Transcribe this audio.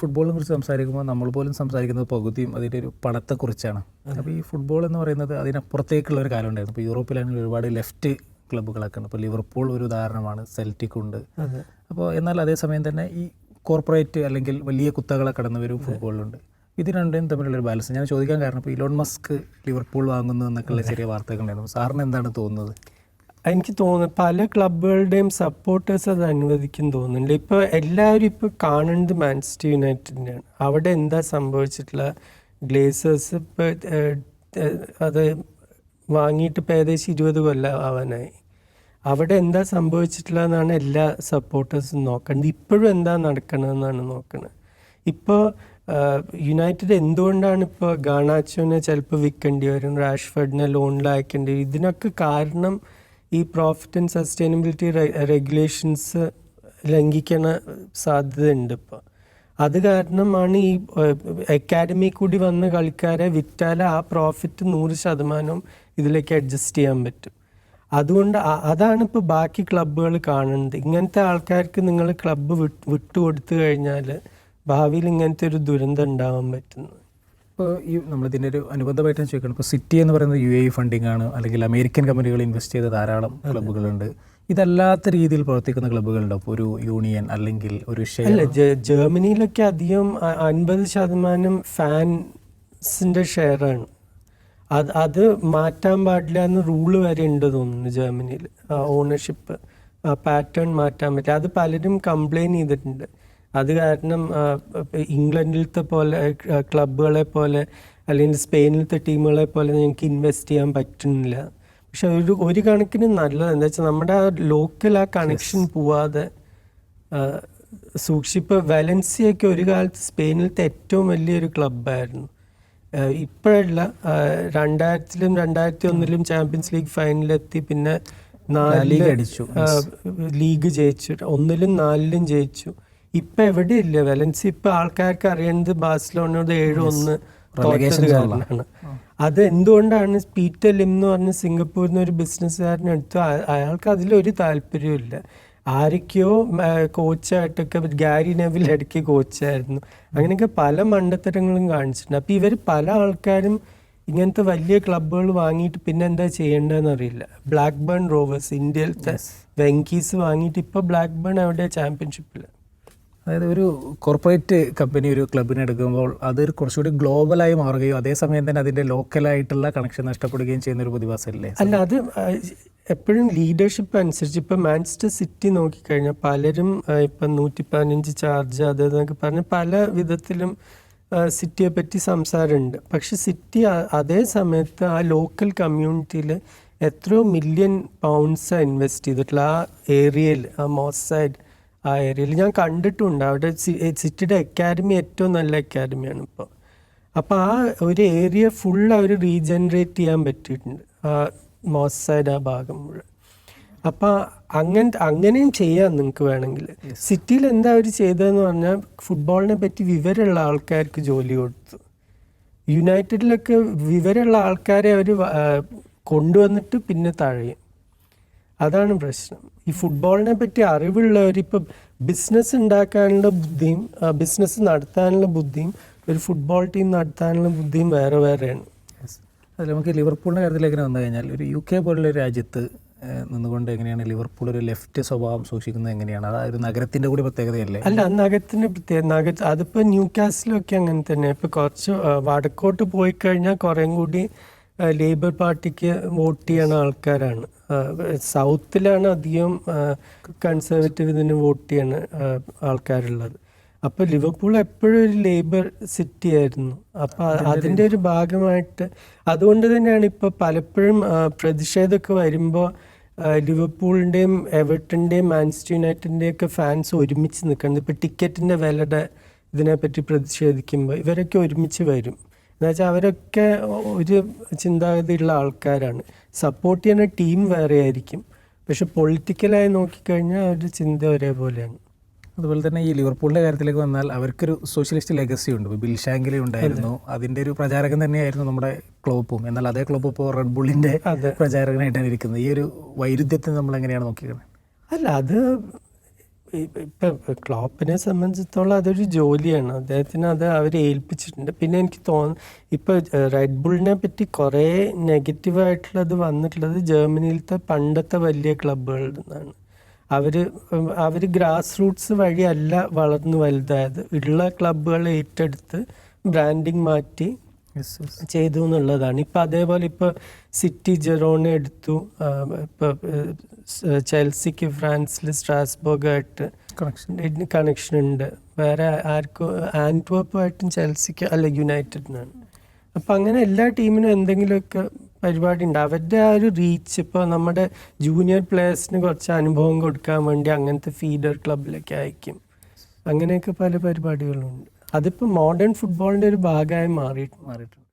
ഫുട്ബോളിനെ കുറിച്ച് സംസാരിക്കുമ്പോൾ നമ്മൾ പോലും സംസാരിക്കുന്നത് പകുതിയും അതിന്റെ ഒരു പണത്തെക്കുറിച്ചാണ്. അപ്പോൾ ഈ ഫുട്ബോൾ എന്ന് പറയുന്നത് അതിനപ്പുറത്തേക്കുള്ള ഒരു കാലം ഉണ്ടായിരുന്നു. ഇപ്പോൾ യൂറോപ്പിലാണെങ്കിൽ ഒരുപാട് ലെഫ്റ്റ് ക്ലബ്ബുകളൊക്കെ ഉണ്ട് ഇപ്പോൾ ലിവർപൂൾ ഒരു ഉദാഹരണമാണ് സെൽറ്റിക് ഉണ്ട്. അപ്പോൾ എന്നാൽ അതേസമയം തന്നെ ഈ കോർപ്പറേറ്റ് അല്ലെങ്കിൽ വലിയ കുത്തകളെ കടന്നു വരും ഫുട്ബോളിലുണ്ട് ഇത് രണ്ടും തമ്മിലുള്ള ഒരു ബാലൻസ് ഞാൻ ചോദിക്കാൻ കാരണം ഇപ്പോൾ ഇലോൺ മസ്ക് ലിവർപൂൾ വാങ്ങുന്നു എന്നൊക്കെയുള്ള ചെറിയ വാർത്തകൾ ഉണ്ടായിരുന്നു. സാറിന് എന്താണ് തോന്നുന്നത്? എനിക്ക് തോന്നുന്നു പല ക്ലബുകളുടെയും സപ്പോർട്ടേഴ്സ് അത് അനുവദിക്കും തോന്നുന്നുണ്ട്. ഇപ്പോൾ എല്ലാവരും ഇപ്പോൾ കാണുന്നത് മാൻസ്റ്റർ യുണൈറ്റഡിനെയാണ്. അവിടെ എന്താ സംഭവിച്ചിട്ടുള്ള? ഗ്ലേസേഴ്സ് ഇപ്പോൾ അത് വാങ്ങിയിട്ട് ഇപ്പോൾ ഏകദേശം ഇരുപത് കൊല്ലം ആവാനായി. അവിടെ എന്താ സംഭവിച്ചിട്ടുള്ളതെന്നാണ് എല്ലാ സപ്പോർട്ടേഴ്സും നോക്കേണ്ടത് ഇപ്പോഴും എന്താ നടക്കണതെന്നാണ് നോക്കുന്നത്. ഇപ്പോൾ യുണൈറ്റഡ് എന്തുകൊണ്ടാണ് ഇപ്പോൾ ഗാണാച്ചോനെ ചിലപ്പോൾ വിൽക്കേണ്ടി വരും റാഷ്ഫർഡിനെ ലോണിൽ അയക്കേണ്ടി വരും? ഇതിനൊക്കെ കാരണം ഈ പ്രോഫിറ്റ് ആൻഡ് സസ്റ്റൈനബിലിറ്റി റെഗുലേഷൻസ് ലംഘിക്കണ സാധ്യതയുണ്ട് ഇപ്പോൾ അത് കാരണമാണ് ഈ അക്കാഡമി കൂടി വന്ന കളിക്കാരെ വിറ്റാൽ ആ പ്രോഫിറ്റ് നൂറ് ശതമാനം ഇതിലേക്ക് അഡ്ജസ്റ്റ് ചെയ്യാൻ പറ്റും. അതുകൊണ്ട് അതാണ് ഇപ്പോൾ ബാക്കി ക്ലബ്ബുകൾ കാണുന്നത്. ഇങ്ങനത്തെ ആൾക്കാർക്ക് നിങ്ങൾ ക്ലബ്ബ് വിട്ട് വിട്ടുകൊടുത്തു കഴിഞ്ഞാൽ ഭാവിയിൽ ഇങ്ങനത്തെ ഒരു ദുരന്തം ഉണ്ടാവാൻ പറ്റുന്നു. ഇപ്പോൾ ഈ നമ്മളിതിന്റെ ഒരു അനുബന്ധമായിട്ട് ഞാൻ ചോദിക്കണം ഇപ്പോൾ സിറ്റി എന്ന് പറയുന്നത് യു എ ഫണ്ടിംഗ് ആണ് അല്ലെങ്കിൽ അമേരിക്കൻ കമ്പനികൾ ഇൻവെസ്റ്റ് ചെയ്ത ധാരാളം ക്ലബ്ബുകളുണ്ട് ഇതല്ലാത്ത രീതിയിൽ പ്രവർത്തിക്കുന്ന ക്ലബ്ബുകളുണ്ടോ ഇപ്പോൾ ഒരു യൂണിയൻ അല്ലെങ്കിൽ ഒരു ഷെയർ അല്ല ജർമ്മനിയിലൊക്കെ അധികം അൻപത് ശതമാനം ഫാൻസിന്റെ ഷെയറാണ് അത് അത് മാറ്റാൻ പാടില്ല എന്ന് റൂൾ വരെ ഉണ്ട് തോന്നുന്നു ജർമ്മനിയിൽ. ഓണർഷിപ്പ് പാറ്റേൺ മാറ്റാൻ പറ്റില്ല. അത് പലരും കംപ്ലൈന്റ് ചെയ്തിട്ടുണ്ട്. അത് കാരണം ഇംഗ്ലണ്ടിലത്തെ പോലെ ക്ലബുകളെ പോലെ അല്ലെങ്കിൽ സ്പെയിനിലത്തെ ടീമുകളെ പോലെ ഞങ്ങൾക്ക് ഇൻവെസ്റ്റ് ചെയ്യാൻ പറ്റുന്നില്ല. പക്ഷെ ഒരു ഒരു കണക്കിന് നല്ലത് എന്താ വെച്ചാൽ നമ്മുടെ ആ ലോക്കൽ ആ കണക്ഷൻ പോവാതെ സൂക്ഷിപ്പ് വലൻസിയൊക്കെ ഒരു കാലത്ത് സ്പെയിനിലത്തെ ഏറ്റവും വലിയൊരു ക്ലബ്ബായിരുന്നു. ഇപ്പോഴല്ല രണ്ടായിരത്തിലും രണ്ടായിരത്തി ഒന്നിലും ചാമ്പ്യൻസ് ലീഗ് ഫൈനലിലെത്തി പിന്നെ നാല് ലീഗ് അടിച്ചു. ലീഗ് ജയിച്ചു. ഒന്നിലും നാലിലും ജയിച്ചു. ഇപ്പൊ ഇല്ല വലൻസ് ഇപ്പൊ ആൾക്കാർക്ക് അറിയേണ്ടത് ബാഴ്സലോണയോട് ഏഴ് ഒന്ന് തോറ്റത് കാരണമാണ്. അത് എന്തുകൊണ്ടാണ് പീറ്റർ ലിം എന്ന് പറഞ്ഞ സിംഗപ്പൂരിൽ നിന്ന് ഒരു ബിസിനസ്സുകാരനെ എടുത്തു അയ- അയാൾക്ക് അതിലൊരു താല്പര്യമില്ല ആരൊക്കെയോ കോച്ചായിട്ടൊക്കെ ഗാരി നെവിൽ ഇടയ്ക്ക് കോച്ചായിരുന്നു. അങ്ങനെയൊക്കെ പല മണ്ടത്തരങ്ങളും കാണിച്ചിട്ടുണ്ട്. അപ്പോൾ ഇവർ പല ആൾക്കാരും ഇങ്ങനത്തെ വലിയ ക്ലബ്ബുകൾ വാങ്ങിയിട്ട് പിന്നെ എന്താ ചെയ്യേണ്ടതെന്ന് അറിയില്ല. ബ്ലാക്ക് ബേൺ റോവേഴ്സ് ഇന്ത്യയിലത്തെ വെങ്കീസ് വാങ്ങിയിട്ട് ഇപ്പോൾ ബ്ലാക്ക് ബേൺ അവിടെ ചാമ്പ്യൻഷിപ്പിൽ അതായത് ഒരു കോർപ്പറേറ്റ് കമ്പനി ഒരു ക്ലബിനെ എടുക്കുമ്പോൾ അതൊരു കുറച്ചുകൂടി ഗ്ലോബലായി മാറുകയും അതേസമയം തന്നെ അതിന്റെ ലോക്കലായിട്ടുള്ള കണക്ഷൻ നഷ്ടപ്പെടുകയും ചെയ്യുന്ന ഒരു പ്രതിഭാസമല്ലേ? അല്ല അത് എപ്പോഴും ലീഡർഷിപ്പ് അനുസരിച്ച് ഇപ്പം മാഞ്ചസ്റ്റർ സിറ്റി നോക്കിക്കഴിഞ്ഞാൽ പലരും ഇപ്പം നൂറ്റി പതിനഞ്ച് ചാർജ് അത് എന്നൊക്കെ പറഞ്ഞ് പല വിധത്തിലും സിറ്റിയെ പറ്റി സംസാരമുണ്ട്. പക്ഷെ സിറ്റി അതേ സമയത്ത് ആ ലോക്കൽ കമ്മ്യൂണിറ്റിയിൽ എത്രയോ മില്യൺ പൗണ്ട്സാണ് ഇൻവെസ്റ്റ് ചെയ്തിട്ടുള്ള ആ ഏരിയയിൽ ആ മോസ് സൈഡ് ആ ഏരിയയിൽ ഞാൻ കണ്ടിട്ടുണ്ട്. അവിടെ സിറ്റിയുടെ അക്കാഡമി ഏറ്റവും നല്ല അക്കാഡമിയാണ് ഇപ്പോൾ അപ്പോൾ ആ ഒരു ഏരിയ ഫുൾ അവർ റീജനറേറ്റ് ചെയ്യാൻ പറ്റിയിട്ടുണ്ട്. ആ മോസൈഡ് ആ ഭാഗം മുഴുവൻ. അപ്പോൾ അങ്ങനെ അങ്ങനെയും ചെയ്യാം നിങ്ങൾക്ക് വേണമെങ്കിൽ. സിറ്റിയിൽ എന്താ അവർ ചെയ്തതെന്ന് പറഞ്ഞാൽ ഫുട്ബോളിനെ പറ്റി വിവരമുള്ള ആൾക്കാർക്ക് ജോലി കൊടുത്തു. യുണൈറ്റഡിലൊക്കെ വിവരമുള്ള ആൾക്കാരെ അവർ കൊണ്ടുവന്നിട്ട് പിന്നെ തഴയും. അതാണ് പ്രശ്നം. ഈ ഫുട്ബോളിനെ പറ്റി അറിവുള്ളവർ ഇപ്പം ബിസിനസ് ഉണ്ടാക്കാനുള്ള ബുദ്ധിയും ബിസിനസ് നടത്താനുള്ള ബുദ്ധിയും ഒരു ഫുട്ബോൾ ടീം നടത്താനുള്ള ബുദ്ധിയും വേറെ വേറെയാണ്. അതിൽ നമുക്ക് ലിവർപൂളിന്റെ കാര്യത്തിലേക്ക് വന്നു കഴിഞ്ഞാൽ ഒരു യു കെ പോലുള്ള രാജ്യത്ത് നിന്നുകൊണ്ട് എങ്ങനെയാണ് ലിവർപൂൾ ഒരു ലെഫ്റ്റ് സ്വഭാവം സൂക്ഷിക്കുന്നത് എങ്ങനെയാണ്? അത് ഒരു നഗരത്തിന്റെ കൂടി പ്രത്യേകതയല്ലേ? അല്ല നഗരത്തിന്റെ പ്രത്യേകത നഗര അതിപ്പോ ന്യൂ കാസിലൊക്കെ അങ്ങനെ തന്നെ. ഇപ്പൊ കുറച്ച് വടക്കോട്ട് പോയി കഴിഞ്ഞാൽ കുറേം കൂടി ലേബർ പാർട്ടിക്ക് വോട്ട് ചെയ്യണ ആൾക്കാരാണ്. സൗത്തിലാണ് അധികം കൺസർവേറ്റീവ് ഇതിന് വോട്ട് ചെയ്യണ ആൾക്കാരുള്ളത്. അപ്പൊ ലിവർപൂൾ എപ്പോഴും ഒരു ലേബർ സിറ്റി ആയിരുന്നു. അപ്പൊ അതിന്റെ ഒരു ഭാഗമായിട്ട് അതുകൊണ്ട് തന്നെയാണ് ഇപ്പൊ പലപ്പോഴും പ്രതിഷേധമൊക്കെ വരുമ്പോൾ ലിവർപൂളിന്റെയും എവർട്ടന്റെയും മാൻസ്റ്റർ യുണൈറ്റഡിന്റെയും ഒക്കെ ഫാൻസ് ഒരുമിച്ച് നിൽക്കുന്നത്. ഇപ്പൊ ടിക്കറ്റിന്റെ വിലയുടെ ഇതിനെപ്പറ്റി പ്രതിഷേധിക്കുമ്പോൾ ഇവരൊക്കെ ഒരുമിച്ച് വരും. എന്നുവെച്ചാൽ അവരൊക്കെ ഒരു ചിന്താഗതിയുള്ള ആൾക്കാരാണ്. സപ്പോർട്ട് ചെയ്യുന്ന ടീം വേറെ ആയിരിക്കും പക്ഷെ പൊളിറ്റിക്കലായി നോക്കിക്കഴിഞ്ഞാൽ അവരുടെ ചിന്ത ഒരേപോലെയാണ്. അതുപോലെ തന്നെ ഈ ലിവർപൂളിന്റെ കാര്യത്തിലേക്ക് വന്നാൽ അവർക്കൊരു സോഷ്യലിസ്റ്റ് ലെഗസി ഉണ്ട്. ഇപ്പോൾ ബിൽഷാങ്കിലി ഉണ്ടായിരുന്നു. അതിന്റെ ഒരു പ്രചാരകൻ തന്നെയായിരുന്നു നമ്മുടെ ക്ലോപ്പും. എന്നാൽ അതേ ക്ലോപ്പ് ഇപ്പോൾ റെഡ് ബുള്ളിന്റെ. പ്രചാരകനായിട്ടാണ് ഇരിക്കുന്നത്. ഈ ഒരു വൈരുദ്ധ്യത്തെ നമ്മൾ എങ്ങനെയാണ് നോക്കിയത് അല്ല അത് ഇപ്പൊ ക്ലോപ്പിനെ സംബന്ധിച്ചിടത്തോളം അതൊരു ജോലിയാണ്. അദ്ദേഹത്തിന് അത് അവരെ ഏൽപ്പിച്ചിട്ടുണ്ട്. പിന്നെ എനിക്ക് തോന്നുന്നു ഇപ്പൊ റെഡ് ബുളിനെ പറ്റി കുറേ നെഗറ്റീവായിട്ടുള്ളത് വന്നിട്ടുള്ളത് ജർമ്മനിയിലത്തെ പണ്ടത്തെ വലിയ ക്ലബ്ബുകളിൽ നിന്നാണ്. അവർ അവർ ഗ്രാസ് റൂട്ട്സ് വഴിയല്ല വളർന്നു വലുതായത്. ഉള്ള ക്ലബ്ബുകൾ ഏറ്റെടുത്ത് ബ്രാൻഡിങ് മാറ്റി ചെയ്തു എന്നുള്ളതാണ്. ഇപ്പം അതേപോലെ ഇപ്പോൾ സിറ്റി ജെറോണ എടുത്തു. ഇപ്പോൾ ചെൽസിക്ക് ഫ്രാൻസിൽ സ്ട്രാസ്ബർഗായിട്ട് കണക്ഷൻ കണക്ഷൻ ഉണ്ട് വേറെ ആർക്കും ആന്റ്വർപ്പുമായിട്ടും ചെൽസിക്ക് അല്ല യുണൈറ്റഡിനാണ്. അപ്പം അങ്ങനെ എല്ലാ ടീമിനും എന്തെങ്കിലുമൊക്കെ പരിപാടി ഉണ്ട് അവരുടെ ആ ഒരു റീച്ച് ഇപ്പോൾ നമ്മുടെ ജൂനിയർ പ്ലേയേഴ്സിന് കുറച്ച് അനുഭവം കൊടുക്കാൻ വേണ്ടി അങ്ങനത്തെ ഫീഡർ ക്ലബിലൊക്കെ അയക്കും. അങ്ങനെയൊക്കെ പല പരിപാടികളുണ്ട്. അതിപ്പോൾ മോഡേൺ ഫുട്ബോളിന്റെ ഒരു ഭാഗമായി മാറി മാറിയിട്ടുണ്ട്.